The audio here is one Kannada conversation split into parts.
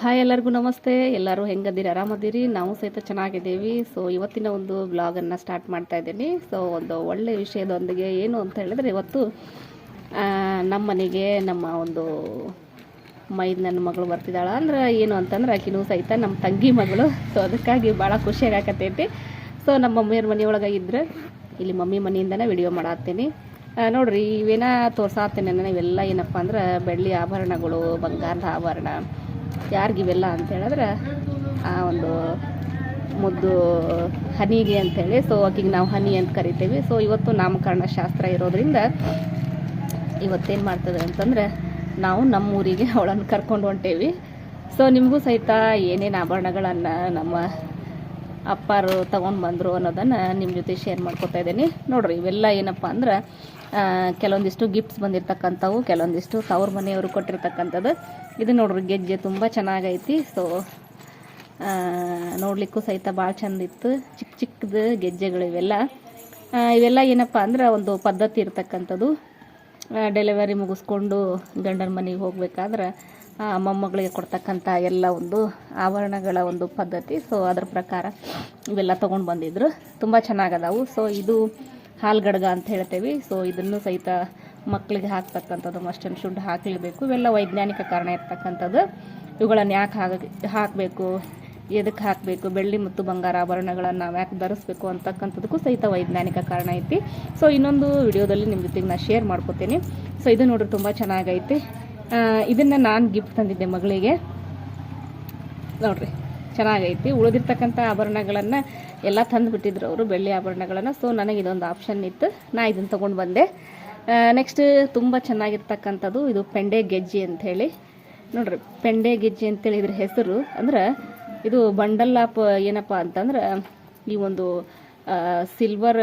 ಹಾಯ್ ಎಲ್ಲರಿಗೂ ನಮಸ್ತೆ. ಎಲ್ಲರೂ ಹೆಂಗದಿರಿ ಆರಾಮದಿರಿ ನಾವು ಸಹಿತ ಚೆನ್ನಾಗಿದ್ದೀವಿ. ಸೊ ಇವತ್ತಿನ ಒಂದು ಬ್ಲಾಗನ್ನು ಸ್ಟಾರ್ಟ್ ಮಾಡ್ತಾ ಇದ್ದೀನಿ. ಸೊ ಒಂದು ಒಳ್ಳೆಯ ವಿಷಯದೊಂದಿಗೆ ಏನು ಅಂತ ಹೇಳಿದ್ರೆ, ಇವತ್ತು ನಮ್ಮ ಮನೆಗೆ ನಮ್ಮ ಒಂದು ಮೈದ್ ನನ್ನ ಮಗಳು ಬರ್ತಿದ್ದಾಳ. ಅಂದ್ರೆ ಏನು ಅಂತಂದ್ರೆ, ಆಕಿನೂ ಸಹಿತ ನಮ್ಮ ತಂಗಿ ಮಗಳು. ಸೊ ಅದಕ್ಕಾಗಿ ಭಾಳ ಖುಷಿಯಾಗಿ ಆಕತೈತಿ ಸೊ ನಮ್ಮ ಮಮ್ಮಿಯವ್ರ ಮನೆಯೊಳಗೆ ಇದ್ರೆ, ಇಲ್ಲಿ ಮಮ್ಮಿ ಮನೆಯಿಂದನೇ ವಿಡಿಯೋ ಮಾಡತ್ತೀನಿ. ನೋಡ್ರಿ, ಇವೇನ ತೋರ್ಸಾತೀನಿ ನಾನು ಇವೆಲ್ಲ ಏನಪ್ಪ ಅಂದ್ರೆ, ಬೆಳ್ಳಿ ಆಭರಣಗಳು, ಬಂಗಾರದ ಆಭರಣ ಯಾರಿಗಿವೆಲ್ಲ ಅಂತ ಹೇಳಿದ್ರೆ, ಆ ಒಂದು ಮುದ್ದು ಹನಿಗೆ ಅಂತೇಳಿ ಸೊ ಆಕಿಗೆ ನಾವು ಹನಿ ಅಂತ ಕರಿತೀವಿ. ಸೊ ಇವತ್ತು ನಾಮಕರಣ ಶಾಸ್ತ್ರ ಇರೋದ್ರಿಂದ ಇವತ್ತೇನು ಮಾಡ್ತದೆ ಅಂತಂದ್ರೆ, ನಾವು ನಮ್ಮೂರಿಗೆ ಅವಳನ್ನು ಕರ್ಕೊಂಡು ಹೊಂಟೇವಿ. ಸೊ ನಿಮಗೂ ಸಹಿತ ಏನೇನು ಆಭರಣಗಳನ್ನು ನಮ್ಮ ಅಪ್ಪಾರು ತೊಗೊಂಡು ಬಂದರು ಅನ್ನೋದನ್ನು ನಿಮ್ಮ ಜೊತೆ ಶೇರ್ ಮಾಡ್ಕೊತಾ ಇದ್ದೀನಿ. ನೋಡ್ರಿ, ಇವೆಲ್ಲ ಏನಪ್ಪ ಅಂದ್ರೆ ಕೆಲವೊಂದಿಷ್ಟು ಗಿಫ್ಟ್ಸ್ ಬಂದಿರತಕ್ಕಂಥವು, ಕೆಲವೊಂದಿಷ್ಟು ತವ್ರ ಮನೆಯವರು ಕೊಟ್ಟಿರ್ತಕ್ಕಂಥದ್ದು. ಇದು ನೋಡ್ರಿ, ಗೆಜ್ಜೆ ತುಂಬ ಚೆನ್ನಾಗೈತಿ. ಸೊ ನೋಡಲಿಕ್ಕೂ ಸಹಿತ ಭಾಳ ಚಂದ ಇತ್ತು ಚಿಕ್ಕ ಚಿಕ್ಕದು ಗೆಜ್ಜೆಗಳು ಇವೆಲ್ಲ. ಇವೆಲ್ಲ ಏನಪ್ಪ ಅಂದ್ರೆ ಒಂದು ಪದ್ಧತಿ ಇರ್ತಕ್ಕಂಥದ್ದು. ಡೆಲಿವರಿ ಮುಗಿಸ್ಕೊಂಡು ಗಂಡನ ಮನೆಗೆ ಹೋಗ್ಬೇಕಾದ್ರೆ ಮೊಮ್ಮಗಳಿಗೆ ಕೊಡ್ತಕ್ಕಂಥ ಎಲ್ಲ ಒಂದು ಆಭರಣಗಳ ಒಂದು ಪದ್ಧತಿ. ಸೊ ಅದ್ರ ಪ್ರಕಾರ ಇವೆಲ್ಲ ತೊಗೊಂಡು ಬಂದಿದ್ರು. ತುಂಬ ಚೆನ್ನಾಗದಾವು. ಸೊ ಇದು ಹಾಲ್ಗಡ್ಗ ಅಂತ ಹೇಳ್ತೇವೆ. ಸೊ ಇದನ್ನು ಸಹಿತ ಮಕ್ಕಳಿಗೆ ಹಾಕ್ತಕ್ಕಂಥದ್ದು ಮಸ್ಟನ್ ಶುಡ್ ಹಾಕಲೇಬೇಕು ಇವೆಲ್ಲ ವೈಜ್ಞಾನಿಕ ಕಾರಣ ಇರ್ತಕ್ಕಂಥದ್ದು. ಇವುಗಳನ್ನು ಯಾಕೆ ಹಾಕಿ ಹಾಕಬೇಕು? ಎದಕ್ಕೆ ಹಾಕಬೇಕು? ಬೆಳ್ಳಿ ಮತ್ತು ಬಂಗಾರ ಆಭರಣಗಳನ್ನು ನಾವು ಯಾಕೆ ಧರಿಸ್ಬೇಕು ಅಂತಕ್ಕಂಥದಕ್ಕೂ ಸಹಿತ ವೈಜ್ಞಾನಿಕ ಕಾರಣ ಐತಿ. ಸೊ ಇನ್ನೊಂದು ವಿಡಿಯೋದಲ್ಲಿ ನಿಮ್ಮ ಜೊತೆಗೆ ನಾನು ಶೇರ್ ಮಾಡ್ಕೋತೀನಿ. ಸೊ ಇದು ನೋಡ್ರಿ ತುಂಬ ಚೆನ್ನಾಗೈತಿ. ಇದನ್ನು ನಾನು ಗಿಫ್ಟ್ ತಂದಿದ್ದೆ ಮಗಳಿಗೆ. ನೋಡ್ರಿ. ಚೆನ್ನಾಗೈತಿ. ಉಳಿದಿರ್ತಕ್ಕಂಥ ಆಭರಣಗಳನ್ನು ಎಲ್ಲ ತಂದು ಬಿಟ್ಟಿದ್ರು ಅವರು, ಬೆಳ್ಳಿ ಆಭರಣಗಳನ್ನು. ಸೊ ನನಗೆ ಇದೊಂದು ಆಪ್ಷನ್ ಇತ್ತು. ನಾ ಇದನ್ನು ತೊಗೊಂಡು ಬಂದೆ. ನೆಕ್ಸ್ಟ್ ತುಂಬ ಚೆನ್ನಾಗಿರ್ತಕ್ಕಂಥದ್ದು ಇದು ಪೆಂಡೆ ಗೆಜ್ಜೆ ಅಂಥೇಳಿ. ನೋಡ್ರಿ, ಪೆಂಡೆ ಗೆಜ್ಜೆ ಅಂತೇಳಿ ಇದ್ರ ಹೆಸರು ಅಂದ್ರೆ ಇದು ಬಂಡಲ್ ಆಪ್ ಏನಪ್ಪ ಅಂತಂದ್ರೆ ಈ ಒಂದು ಸಿಲ್ವರ್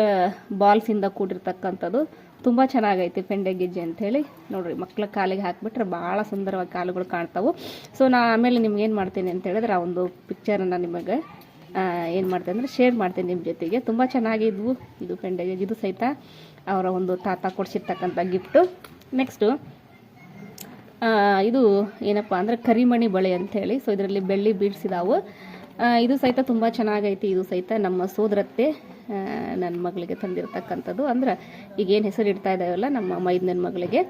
ಬಾಲ್ಸಿಂದ ಕೂಡಿರ್ತಕ್ಕಂಥದ್ದು. ತುಂಬ ಚೆನ್ನಾಗೈತಿ ಪೆಂಡೆ ಗೆಜ್ಜೆ ಅಂಥೇಳಿ ನೋಡಿರಿ ಮಕ್ಕಳ ಕಾಲಿಗೆ ಹಾಕಿಬಿಟ್ರೆ ಭಾಳ ಸುಂದರವಾಗಿ ಕಾಲುಗಳು ಕಾಣ್ತಾವು. ಸೊ ನಾ ಆಮೇಲೆ ನಿಮ್ಗೆ ಏನು ಮಾಡ್ತೀನಿ ಅಂತ ಹೇಳಿದ್ರೆ, ಆ ಒಂದು ಪಿಕ್ಚರನ್ನು ನಿಮಗೆ ಏನು ಮಾಡ್ತೀನಿ ಅಂದರೆ ಶೇರ್ ಮಾಡ್ತೀನಿ ನಿಮ್ಮ ಜೊತೆಗೆ. ತುಂಬ ಚೆನ್ನಾಗಿದ್ವು ಇದು ಪೆಂಡೆ ಗೆಜ್ಜೆ. ಇದು ಸಹಿತ ಅವರ ಒಂದು ತಾತ ಕೊಡಿಸಿರ್ತಕ್ಕಂಥ ಗಿಫ್ಟು ನೆಕ್ಸ್ಟು ಇದು ಏನಪ್ಪ ಅಂದ್ರೆ ಕರಿಮಣಿ ಬಳೆ ಅಂಥೇಳಿ ಸೊ ಇದರಲ್ಲಿ ಬೆಳ್ಳಿ ಬೀಡ್ಸಿದಾವು. ಇದು ಸಹಿತ ತುಂಬ ಚೆನ್ನಾಗೈತಿ. ಇದು ಸಹಿತ ನಮ್ಮ ಸೋದರತ್ತೆ. ನನ್ನ ಮಗಳಿಗೆ ತಂದಿರ್ತಕ್ಕಂಥದ್ದು. ಅಂದ್ರೆ ಈಗ ಏನು ಹೆಸರು ಇಡ್ತಾ ಇದ್ದಾವಲ್ಲ ನಮ್ಮ ಮೈದನ ಮಗಳಿಗೆ.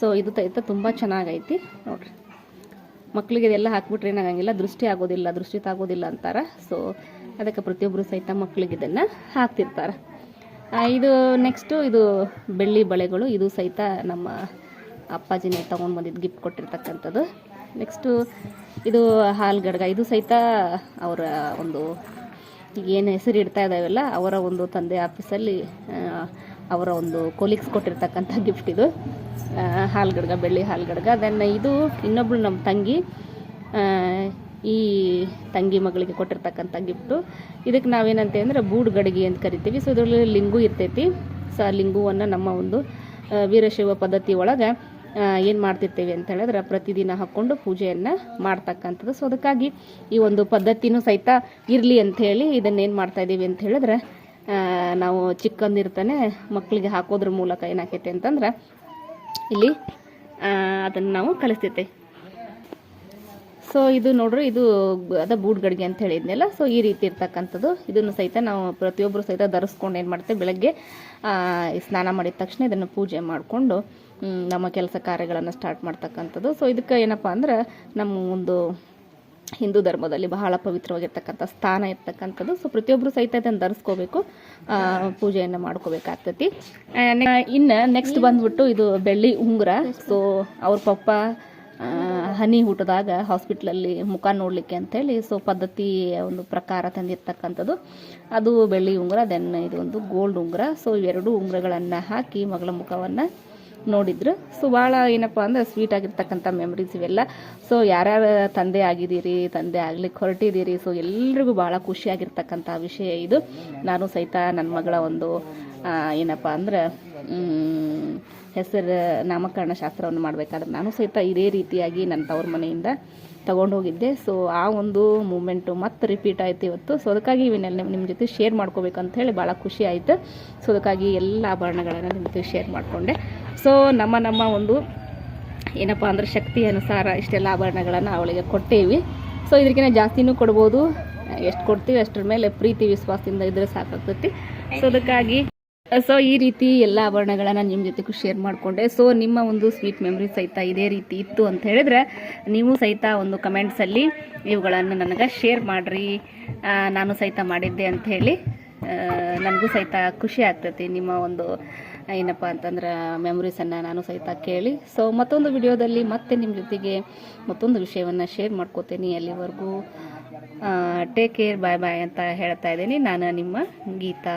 ಸೊ ಇದು ತೈತ ತುಂಬ ಚೆನ್ನಾಗೈತಿ. ನೋಡ್ರಿ. ಮಕ್ಕಳಿಗೆ ಇದೆಲ್ಲ ಹಾಕ್ಬಿಟ್ರೆ ಏನಾಗಂಗಿಲ್ಲ. ದೃಷ್ಟಿ ಆಗೋದಿಲ್ಲ, ದೃಷ್ಟಿ ತಾಗೋದಿಲ್ಲ ಅಂತಾರೆ. ಸೊ ಅದಕ್ಕೆ ಪ್ರತಿಯೊಬ್ಬರು ಸಹಿತ ಮಕ್ಕಳಿಗೆ ಇದನ್ನು ಹಾಕ್ತಿರ್ತಾರೆ. ಇದು ನೆಕ್ಸ್ಟು ಇದು ಬೆಳ್ಳಿ ಬಳೆಗಳು. ಇದು ಸಹಿತ ನಮ್ಮ ಅಪ್ಪಾಜಿನೇ ತೊಗೊಂಡು ಬಂದಿದ್ದು ಗಿಫ್ಟ್ ಕೊಟ್ಟಿರ್ತಕ್ಕಂಥದ್ದು. ನೆಕ್ಸ್ಟು ಇದು ಹಾಲ್ಗಡ್ಗ ಇದು ಸಹಿತ ಅವರ ಒಂದು ಏನು ಹೆಸರು ಇಡ್ತಾ ಇದ್ದಾವೆಲ್ಲ ಅವರ ಒಂದು ತಂದೆ ಆಫೀಸಲ್ಲಿ ಅವರ ಒಂದು ಕೊಲೀಗ್ಸ್ ಕೊಟ್ಟಿರ್ತಕ್ಕಂಥ ಗಿಫ್ಟ್ ಇದು. ಹಾಲು ಹಾಲ್ಗಡ್ಗ, ಬೆಳ್ಳಿ ಹಾಲ್ಗಡ್ಗ. ದೆನ್ ಇದು ಇನ್ನೊಬ್ಳು ನಮ್ಮ ತಂಗಿ. ಈ ತಂಗಿ ಮಗಳಿಗೆ ಕೊಟ್ಟಿರ್ತಕ್ಕಂಥ ಗಿಫ್ಟು ಇದಕ್ಕೆ ನಾವೇನಂತೆ ಅಂದರೆ ಬೂಡ್ ಗಡಿಗೆ ಅಂತ ಕರಿತೀವಿ. ಸೊ ಇದರಲ್ಲಿ ಲಿಂಗು ಇರ್ತೈತಿ. ಸೊ ಆ ಲಿಂಗುವನ್ನು ನಮ್ಮ ಒಂದು ವೀರಶೈವ ಪದ್ಧತಿ ಒಳಗೆ ಏನು ಮಾಡ್ತಿರ್ತೇವೆ ಅಂತ ಹೇಳಿದ್ರೆ ಪ್ರತಿದಿನ ಹಾಕ್ಕೊಂಡು ಪೂಜೆಯನ್ನು ಮಾಡ್ತಕ್ಕಂಥದ್ದು. ಸೊ ಅದಕ್ಕಾಗಿ ಈ ಒಂದು ಪದ್ಧತಿನೂ ಸಹಿತ ಇರಲಿ ಅಂಥೇಳಿ ಇದನ್ನೇನು ಏನು ಮಾಡ್ತಾ ಇದ್ದೀವಿ ಅಂತ ಹೇಳಿದ್ರೆ ನಾವು ಚಿಕ್ಕಂದಿರ್ತಾನೆ ಮಕ್ಕಳಿಗೆ ಹಾಕೋದ್ರ ಮೂಲಕ ಏನಾಕೈತೆ ಅಂತಂದ್ರೆ, ಇಲ್ಲಿ ಅದನ್ನು ನಾವು ಕಲಿಸ್ತೈತೆ ಸೊ ಇದು ನೋಡ್ರಿ, ಇದು ಅದ ಬೂಟ್ ಗಡಿಗೆ ಅಂತ ಹೇಳಿದ್ನಲ್ಲ ಸೊ ಈ ರೀತಿ ಇರ್ತಕ್ಕಂಥದ್ದು. ಇದನ್ನು ಸಹಿತ ನಾವು ಪ್ರತಿಯೊಬ್ಬರು ಸಹಿತ ಧರಿಸ್ಕೊಂಡು ಏನು ಮಾಡ್ತೇವೆ, ಬೆಳಗ್ಗೆ ಸ್ನಾನ ಮಾಡಿದ ತಕ್ಷಣ ಇದನ್ನು ಪೂಜೆ ಮಾಡಿಕೊಂಡು ನಮ್ಮ ಕೆಲಸ ಕಾರ್ಯಗಳನ್ನು ಸ್ಟಾರ್ಟ್ ಮಾಡ್ತಕ್ಕಂಥದ್ದು. ಸೊ ಇದಕ್ಕೆ ಏನಪ್ಪ ಅಂದ್ರೆ ನಮ್ಮ ಒಂದು ಹಿಂದೂ ಧರ್ಮದಲ್ಲಿ ಬಹಳ ಪವಿತ್ರವಾಗಿರ್ತಕ್ಕಂಥ ಸ್ಥಾನ ಇರ್ತಕ್ಕಂಥದ್ದು. ಸೊ ಪ್ರತಿಯೊಬ್ಬರು ಸಹಿತ ಇದನ್ನು ಧರಿಸ್ಕೋಬೇಕು. ಪೂಜೆಯನ್ನು ಮಾಡ್ಕೋಬೇಕಾಗ್ತತಿ. ಇನ್ನು ನೆಕ್ಸ್ಟ್ ಬಂದ್ಬಿಟ್ಟು ಇದು ಬೆಳ್ಳಿ ಉಂಗುರ. ಸೊ ಅವ್ರ ಪಪ್ಪ ಹನಿ ಊಟದಾಗ ಹಾಸ್ಪಿಟ್ಲಲ್ಲಿ ಮುಖ ನೋಡಲಿಕ್ಕೆ ಅಂತೇಳಿ ಸೊ ಪದ್ಧತಿ ಒಂದು ಪ್ರಕಾರ ತಂದಿರ್ತಕ್ಕಂಥದ್ದು. ಅದು ಬೆಳ್ಳಿ ಉಂಗುರ ದೆನ್ ಇದು ಒಂದು ಗೋಲ್ಡ್ ಉಂಗುರ. ಸೊ ಇವೆರಡು ಉಂಗುರಗಳನ್ನು ಹಾಕಿ ಮಗಳ ಮುಖವನ್ನು ನೋಡಿದ್ರು. ಸೊ ಭಾಳ ಏನಪ್ಪ ಅಂದ್ರೆ ಸ್ವೀಟ್ ಆಗಿರ್ತಕ್ಕಂಥ ಮೆಮರೀಸ್ ಇವೆಲ್ಲ. ಸೊ ಯಾರ್ಯಾರು ತಂದೆ ಆಗಿದ್ದೀರಿ, ತಂದೆ ಆಗ್ಲಿಕ್ಕೆ ಹೊರಟಿದ್ದೀರಿ ಸೊ ಎಲ್ರಿಗೂ ಭಾಳ ಖುಷಿಯಾಗಿರ್ತಕ್ಕಂಥ ವಿಷಯ ಇದು. ನಾನು ಸಹಿತ ನನ್ನ ಮಗಳ ಒಂದು ಏನಪ್ಪ ಅಂದ್ರೆ ಹೆಸರು ನಾಮಕರಣ ಶಾಸ್ತ್ರವನ್ನು ಮಾಡಬೇಕಾದ್ರೆ ನಾನು ಸಹಿತ ಇದೇ ರೀತಿಯಾಗಿ ನನ್ನ ತವ್ರ ಮನೆಯಿಂದ ತಗೊಂಡು ಹೋಗಿದ್ದೆ. ಸೊ ಆ ಒಂದು ಮೂಮೆಂಟು ಮತ್ತೆ ರಿಪೀಟ್ ಆಯ್ತು ಇವತ್ತು. ಸೊ ಅದಕ್ಕಾಗಿ ಇವನ್ನೆಲ್ಲ ನಿಮ್ಮ ಜೊತೆ ಶೇರ್ ಮಾಡ್ಕೋಬೇಕು ಅಂತ ಹೇಳಿ ಭಾಳ ಖುಷಿ ಆಯಿತು. ಸೊ ಅದಕ್ಕಾಗಿ ಎಲ್ಲ ಆಭರಣಗಳನ್ನು ನಿಮ್ಮ ಜೊತೆ ಶೇರ್ ಮಾಡಿಕೊಂಡೆ. ಸೊ ನಮ್ಮ ನಮ್ಮ ಒಂದು ಏನಪ್ಪ ಅಂದ್ರೆ ಶಕ್ತಿ ಅನುಸಾರ ಇಷ್ಟೆಲ್ಲ ಆಭರಣಗಳನ್ನು ಅವಳಿಗೆ ಕೊಟ್ಟೇವಿ. ಸೊ ಇದಕ್ಕಿಂತ ಜಾಸ್ತಿನೂ ಕೊಡ್ಬೋದು. ಎಷ್ಟು ಕೊಡ್ತೀವಿ ಅಷ್ಟರ ಮೇಲೆ ಪ್ರೀತಿ, ವಿಶ್ವಾಸದಿಂದ ಇದ್ರೆ ಸಾಕಾಗ್ತೈತಿ. ಸೊ ಅದಕ್ಕಾಗಿ ಸೊ ಈ ರೀತಿ ಎಲ್ಲ ಆಭರಣಗಳನ್ನು ನಿಮ್ಮ ಜೊತೆಗೂ ಶೇರ್ ಮಾಡಿಕೊಂಡೆ. ಸೊ ನಿಮ್ಮ ಒಂದು ಸ್ವೀಟ್ ಮೆಮ್ರಿ ಸಹಿತ ಇದೇ ರೀತಿ ಇತ್ತು ಅಂತ ಹೇಳಿದ್ರೆ, ನೀವು ಸಹಿತ ಒಂದು ಕಮೆಂಟ್ಸಲ್ಲಿ ಇವುಗಳನ್ನು ನನಗೆ ಶೇರ್ ಮಾಡಿರಿ. ನಾನು ಸಹಿತ ಮಾಡಿದ್ದೆ ಅಂತ ಹೇಳಿ ನನಗೂ ಸಹಿತ ಖುಷಿ ಆಗ್ತೈತಿ ನಿಮ್ಮ ಒಂದು, ಏನಪ್ಪ ಅಂತಂದ್ರೆ ಮೆಮೊರೀಸನ್ನು ನಾನು ಸಹಿತ ಕೇಳಿ. ಸೊ ಮತ್ತೊಂದು ವಿಡಿಯೋದಲ್ಲಿ ಮತ್ತೆ ನಿಮ್ಮ ಜೊತೆಗೆ ಮತ್ತೊಂದು ವಿಷಯವನ್ನು ಶೇರ್ ಮಾಡ್ಕೋತೀನಿ ಅಲ್ಲಿವರೆಗೂ ಟೇಕ್ ಕೇರ್ ಬಾಯ್ ಬಾಯ್ ಅಂತ ಹೇಳ್ತಾ ಇದ್ದೀನಿ. ನಾನು ನಿಮ್ಮ ಗೀತಾ.